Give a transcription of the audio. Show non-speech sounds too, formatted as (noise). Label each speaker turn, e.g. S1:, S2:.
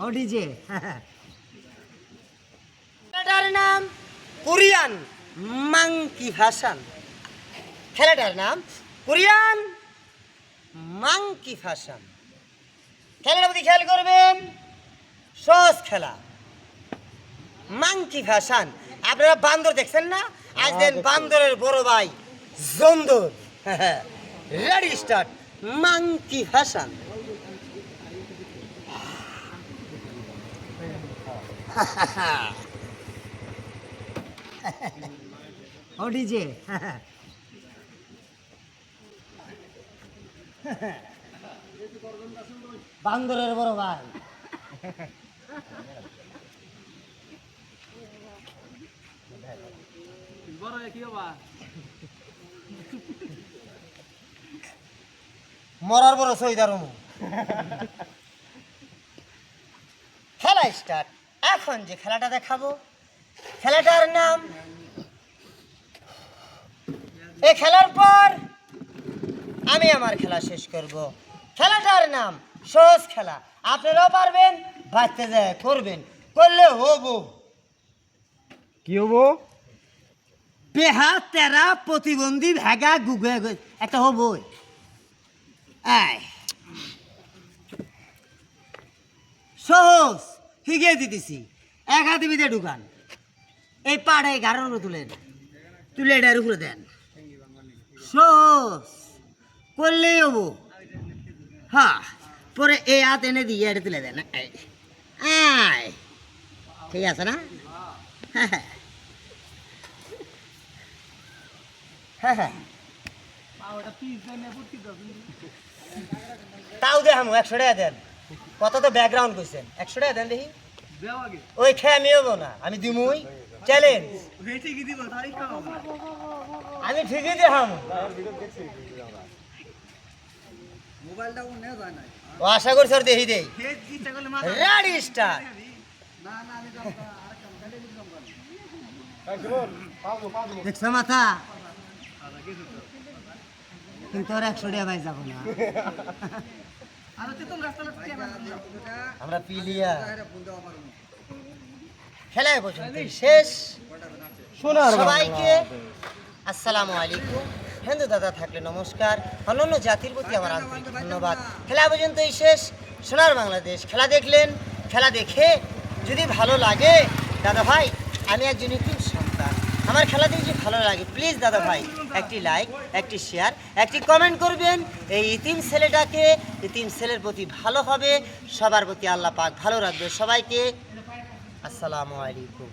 S1: ও DJ. খেলাটার নাম Korean monkey ভাসান। খেলাটার নাম কোরিয়ান মাংকি ভাসান। খেলার প্রতি খেয়াল করবেন সহজ খেলা। মাংকি ভাসান। আপনারা বান্দর দেখছেন না? আজ দেন বান্দরের বড় ভাই জন্দর। (laughs) রেডি স্টার্ট মাংকি ভাসান। ও ডিজে। বান্দরের বড় ভাই। মরার বড় সইদার খেলা স্টার্ট এখন যে খেলাটা দেখাবো খেলাটার নাম এই খেলার পর আমি আমার খেলা শেষ করব। খেলাটার নাম সহজ খেলা। আপনারাও পারবেন বাঁচতে যায় করবেন করলে হব।
S2: কি হব?
S1: পেহা তেরা প্রতিবন্ধী ভেগা গুগে একটা আয় সহজ। হিগে দিতেছি। এক হাতে বিদে ঢুকান। এই পাড়ায় গাড়ার উপরে তুলেন। তুলে এটার উপরে দেন। সহজ করলেই হব। হ্যাঁ পরে এ হাত এনে দিয়ে এটা তুলে দেন। আয়। ঠিক আছে না? হ্যাঁ হ্যাঁ। হ্যাঁ হ্যাঁ। তাও দেখাম, একশো টাকা দেন। কত তো ব্যাকগ্রাউন্ড করছেন একশো টাকা দেন দেখি। ওই খেয়ে আমি হব না আমি দিমুই। চ্যালেঞ্জ আমি ঠিকই দেখাম। ও আশা করছি ওর দেখি দেই। রেডি স্টার দেখছ মাথা? কিন্তু ওর একশো টাকা ভাই যাব না। আমরা পিলিয়া। খেলায় পর্যন্ত শেষ।
S2: সোনার
S1: সবাইকে আসসালামু আলাইকুম। হিন্দু দাদা থাকলে নমস্কার। অন্যান্য জাতির প্রতি আমার আন্তরিক ধন্যবাদ। খেলা পর্যন্তই শেষ। সোনার বাংলাদেশ খেলা দেখলেন। খেলা দেখে যদি ভালো লাগে দাদা ভাই আমি একজন ইতিম সন্তান আমার খেলা দেখছি ভালো লাগে। প্লিজ দাদা ভাই, একটি লাইক একটি শেয়ার একটি কমেন্ট করবেন। এই ইতিম ছেলেটাকে, ইতিম ছেলের প্রতি ভালো হবে, সবার প্রতি আল্লাহ পাক ভালো রাখবে। সবাইকে আসসালামু আলাইকুম।